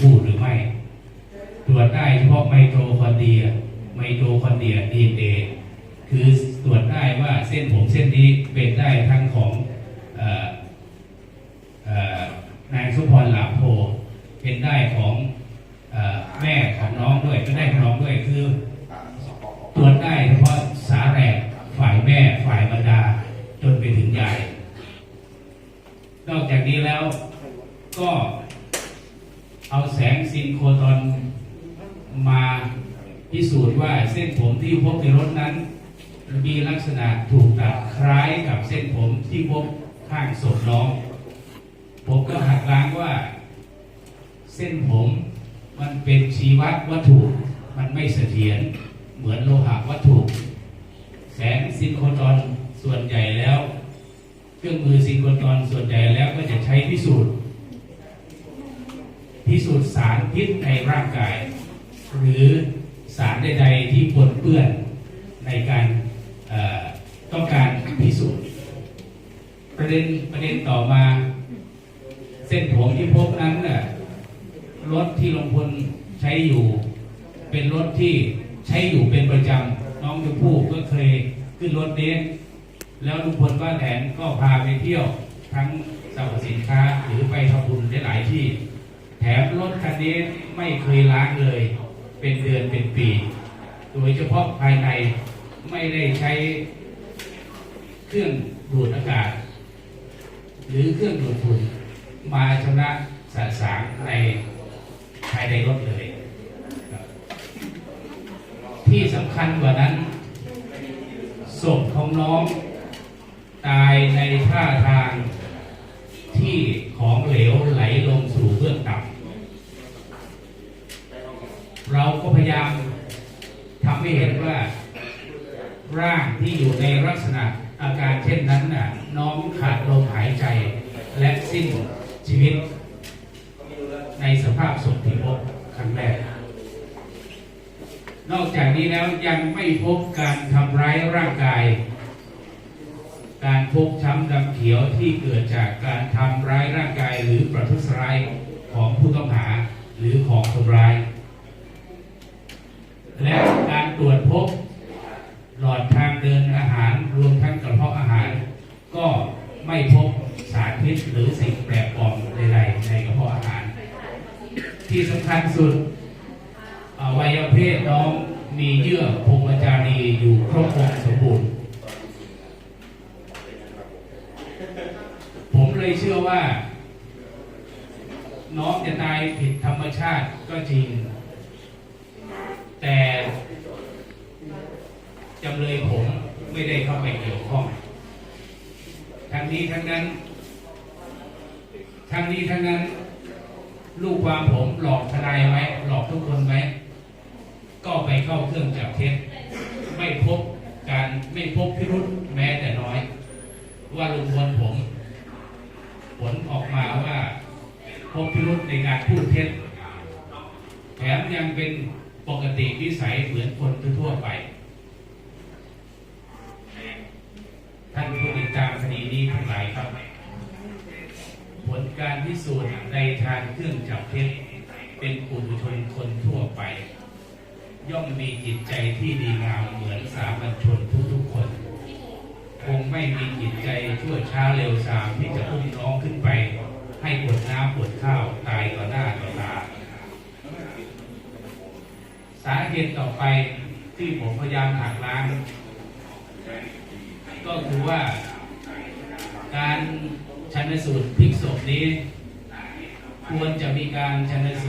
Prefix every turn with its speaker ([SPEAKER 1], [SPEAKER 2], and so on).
[SPEAKER 1] พู่หรือไม่ ตรวจได้เฉพาะไมโตคอนเดรีย ไมโตคอนเดรียดีเอคือตรวจได้ว่าเส้นผมเส้นนี้เป็นได้ทั้งของออนายสุพรหลาโพเป็นได้ของอแม่ของน้องด้วยก็ได้ของน้องด้วยคือตรวจได้เฉพาะสาแรกฝ่ายแม่ฝ่ายบรรดา จนไปถึงยาย นอกจากนี้แล้วก็ เอาแสงซินโครตอนมาพิสูจน์ว่าเส้นผมที่พบในรถนั้น มีลักษณะถูกตัดคล้ายกับเส้นผมที่พบข้างศพน้อง ผมก็หักล้างว่า เส้นผมมันเป็นชีวัดวัตถุ มันไม่เสถียรเหมือนโลหะวัตถุ แสงซินโครตอนส่วนใหญ่แล้ว เครื่องมือซินโครตอนส่วนใหญ่แล้วก็จะใช้พิสูจน์ พิสูจน์สาร พิษในร่างกาย หรือสารใดๆที่ปนเปื้อนในการต้องการพิสูจน์ประเด็นประเด็นต่อมา เส้นผมที่พบนั้นน่ะรถที่ลงพลใช้อยู่ เป็นรถที่ใช้อยู่เป็นประจำน้องชมพู่ก็เคยขึ้นรถนี้แล้วลุงพลป้าแตนก็พาไปเที่ยวทั้งสรรพสินค้าหรือไปทำบุญได้หลายที่ แถมรถคันนี้ไม่เคยล้างเลย เป็นเดือนเป็นปี โดยเฉพาะภายในไม่ได้ใช้เครื่องดูดอากาศ หรือเครื่องดูดฝุ่นมาชำระสะสางในภายในรถเลย ที่สำคัญกว่านั้นศพของน้องตายในท่าทางที่ของเหลวไหลลงสู่เบื้องต่ำ เราก็พยายามทำให้เห็นว่าร่างที่อยู่ในลักษณะอาการเช่นนั้นน่ะน้องขาดลมหายใจและสิ้นชีวิต ในสภาพศพที่พบครั้งแรก นอกจากนี้แล้วยังไม่พบการทำร้ายร่างกาย การพกช้ำดำเขียวที่เกิดจากการทำร้ายร่างกายหรือประทุษร้ายของผู้ต้องหาหรือของคนร้าย ตรวจพบ หลอดทางเดินอาหารรวมทั้งกระเพาะอาหาร ก็ไม่พบสารพิษหรือสิ่งแปลกปลอมใดๆในกระเพาะอาหาร ที่สำคัญสุดอวัยวะเพศน้องมีเยื่อพรหมจารีอยู่ครบวงสมบูรณ์ ผมเลยเชื่อว่า น้องจะตายผิดธรรมชาติก็จริง แต่จำ เลยผมไม่ได้เข้าไปเกี่ยวข้อง ทั้งนี้ทั้งนั้น ทั้งนี้ทั้งนั้น ลูกความผมหลอกทนายไหมหลอกทุกคนไหมก็ไปเข้าเครื่องจับเท็จไม่พบการไม่พบพิรุษแม้แต่น้อย ว่าลุงพลผม ผลออกมาว่า พบพิรุษในการพูดเท็จแถมยังเป็นปกติวิสัยเหมือนคนทั่วไป ในทางเครื่องจับเท็จเป็นปุถุชนคนทั่วไป ย่อมมีจิตใจที่ดีงามเหมือนสามัญชนทุกๆคน คงไม่มีจิตใจชั่วช้าเร็วสามที่จะอุ้มน้องขึ้นไป ให้ปวดน้ำปวดข้าวตายต่อหน้าต่อตาสาเหตุต่อไปที่ผมพยายามหักล้างก็คือว่าการชันสูตรพลิกศพนี้ ควรจะมีการชนสูตร